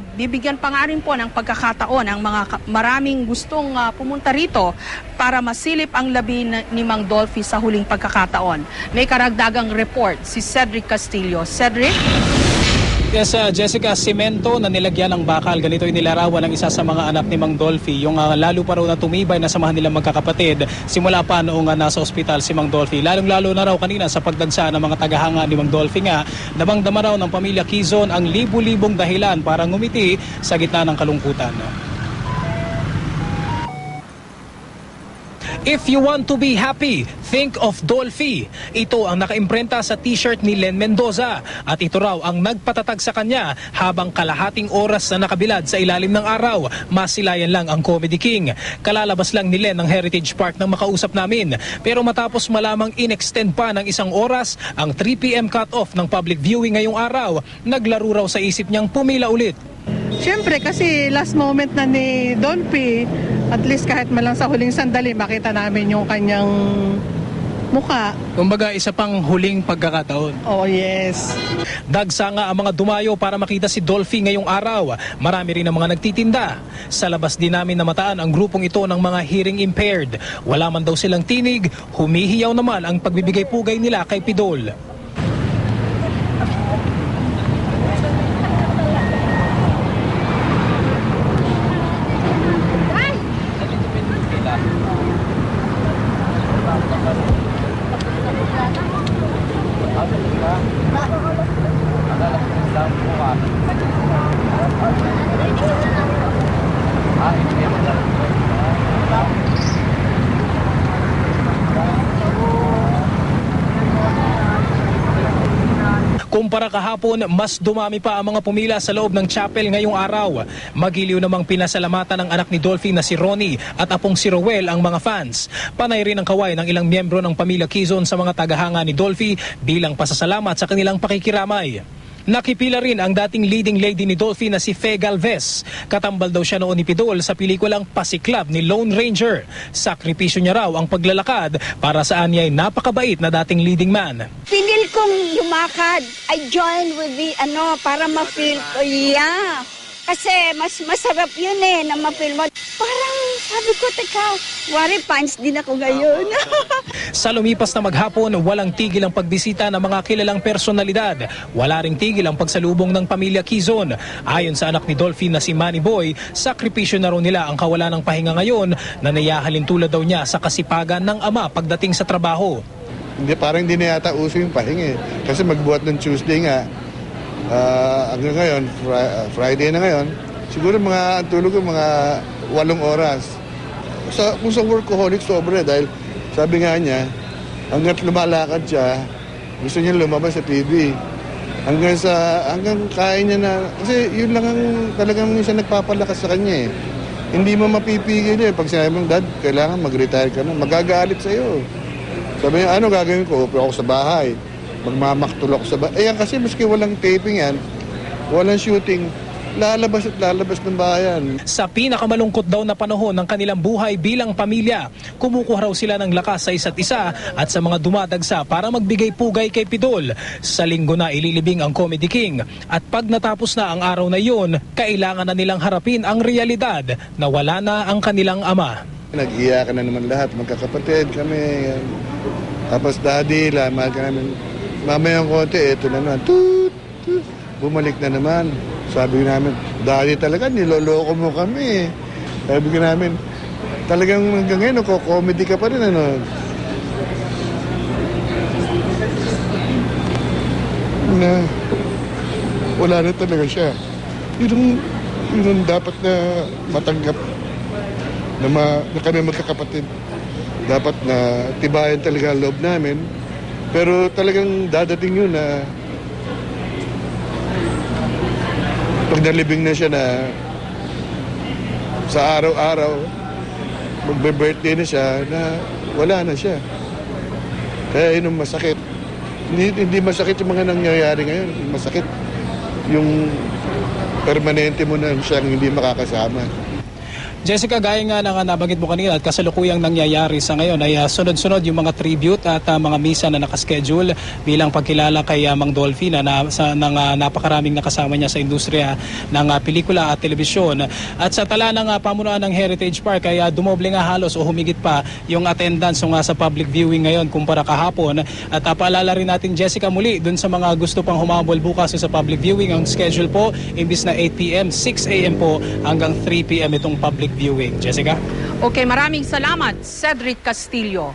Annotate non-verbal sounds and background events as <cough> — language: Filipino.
bibigyan pa nga rin po ng pagkakataon ang mga maraming gustong ah, pumunta rito para masilip ang labi ni Mang Dolphy sa huling pagkakataon. May karagdagang report si Cedric Castillo. Cedric? Yes, uh, Jessica, simento na nilagyan ng bakal. Ganito yung nilarawan ng isa sa mga anak ni Mang Dolphy. Yung uh, lalo pa raw na tumibay na samahan nilang magkakapatid simula pa noong uh, nasa ospital si Mang Dolphy. Lalong-lalo na raw kanina sa pagdagsa ng mga tagahanga ni Mang Dolphy nga, damang-dama raw ng pamilya Quezon ang libu-libong dahilan para ngumiti sa gitna ng kalungkutan. If you want to be happy, think of Dolphy. Ito ang nakaimprenta sa t-shirt ni Len Mendoza at ito raw ang nagpatatag sa kanya habang kalahating oras na nakabilad sa ilalim ng araw. Masilayan lang ang Comedy King. Kalalabas lang ni Len ng Heritage Park nang makausap namin. Pero matapos malamang inextend pa ng isang oras ang 3pm cut-off ng public viewing ngayong araw, naglaro raw sa isip niyang pumila ulit. Siyempre, kasi last moment na ni Don P, at least kahit malang sa huling sandali, makita namin yung kanyang mukha. Kumbaga isa pang huling pagkakataon. Oh, yes. Dagsa nga ang mga dumayo para makita si Dolphy ngayong araw. Marami rin ang mga nagtitinda. Sa labas din namin namataan ang grupong ito ng mga hearing impaired. Wala man daw silang tinig, humihiyaw naman ang pagbibigay pugay nila kay Pidol. Kumpara kahapon, mas dumami pa ang mga pumila sa loob ng chapel ngayong araw. Magiliw namang pinasalamatan ng anak ni Dolphy na si Ronnie at apong si Rowel ang mga fans. Panay rin ang kaway ng ilang miyembro ng pamilya Quezon sa mga tagahanga ni Dolphy bilang pasasalamat sa kanilang pakikiramay. Nakipila rin ang dating leading lady ni Dolphy na si Fe Galvez. Katambal daw siya noon ni Pidol sa pelikulang Pasiklab ni Lone Ranger. Sakripisyo niya raw ang paglalakad para saan niya ay napakabait na dating leading man. Pinil kong lumakad. I join with the, ano, para ma-feel ko, yeah. Kasi mas masarap yun eh, na ma-feel mo. Parang sabi ko, teka, wari pants din ako ngayon. <laughs> Sa lumipas na maghapon, walang tigil ang pagbisita ng mga kilalang personalidad. Wala ring tigil ang pagsalubong ng pamilya Quezon. Ayon sa anak ni Dolphy na si Manny Boy, sakripisyo na raw nila ang kawalan ng pahinga ngayon na nayahalin tulad daw niya sa kasipagan ng ama pagdating sa trabaho. Hindi, parang hindi na yata uso yung pahinga eh. Kasi magbuhat ng Tuesday nga, ah, hanggang ngayon, Fri- ah, Friday na ngayon, siguro mga, ang tulog ko mga walong oras. Sa, kung sa workaholic, sobra dahil sabi nga niya, hanggat lumalakad siya, gusto niya lumabas sa TV. Hanggang sa, hanggang kaya niya na, kasi yun lang ang talagang minsan nagpapalakas sa kanya eh. Hindi mo mapipigil eh. Pag sinabi mo, Dad, kailangan mag-retire ka na. Magagalit sa'yo. Sabi niya, ano gagawin ko? Upo ako sa bahay. Magmamaktul ako sa bahay. Eh kasi maski walang taping yan, walang shooting, lalabas at lalabas ng bayan. Sa pinakamalungkot daw na panahon ng kanilang buhay bilang pamilya, kumukuha raw sila ng lakas sa isa't isa at sa mga dumadagsa para magbigay pugay kay Pidol. Sa linggo na ililibing ang Comedy King at pag natapos na ang araw na iyon, kailangan na nilang harapin ang realidad na wala na ang kanilang ama. Nag-iyakan na naman lahat, magkakapatid kami. Tapos daddy, lamahal ka namin. Mamayang konti, eto na naman. Toot, toot. Bumalik na naman. Sabi namin, daddy talaga, niloloko mo kami. Sabi ko namin, talagang hanggang ngayon, comedy ka pa rin, ano. Na, wala na talaga siya. Yun ang, yun ang dapat na matanggap na, ma, na kami magkakapatid. Dapat na tibayan talaga ang loob namin. Pero talagang dadating yun na pag nalibing na siya na sa araw-araw, magbe-birthday na siya, na wala na siya. Kaya yun masakit. Hindi, hindi masakit yung mga nangyayari ngayon. Masakit yung permanente mo na siyang hindi makakasama. Jessica, gaya nga ng nabanggit mo kanina at kasalukuyang nangyayari sa ngayon ay ah, sunod-sunod yung mga tribute at ah, mga misa na nakaschedule bilang pagkilala kay ah, Mang Dolphy na, na sa, ng ah, napakaraming nakasama niya sa industriya ng ah, pelikula at telebisyon. At sa tala ng ah, pamunuan ng Heritage Park ay ah, dumoble nga halos o humigit pa yung attendance ng ah, sa public viewing ngayon kumpara kahapon. At uh, paalala rin natin Jessica muli dun sa mga gusto pang humabol bukas sa public viewing ang schedule po imbis na 8 p.m. 6 a.m. po hanggang 3 p.m. itong public viewing. Jessica? Okay, maraming salamat, Cedric Castillo.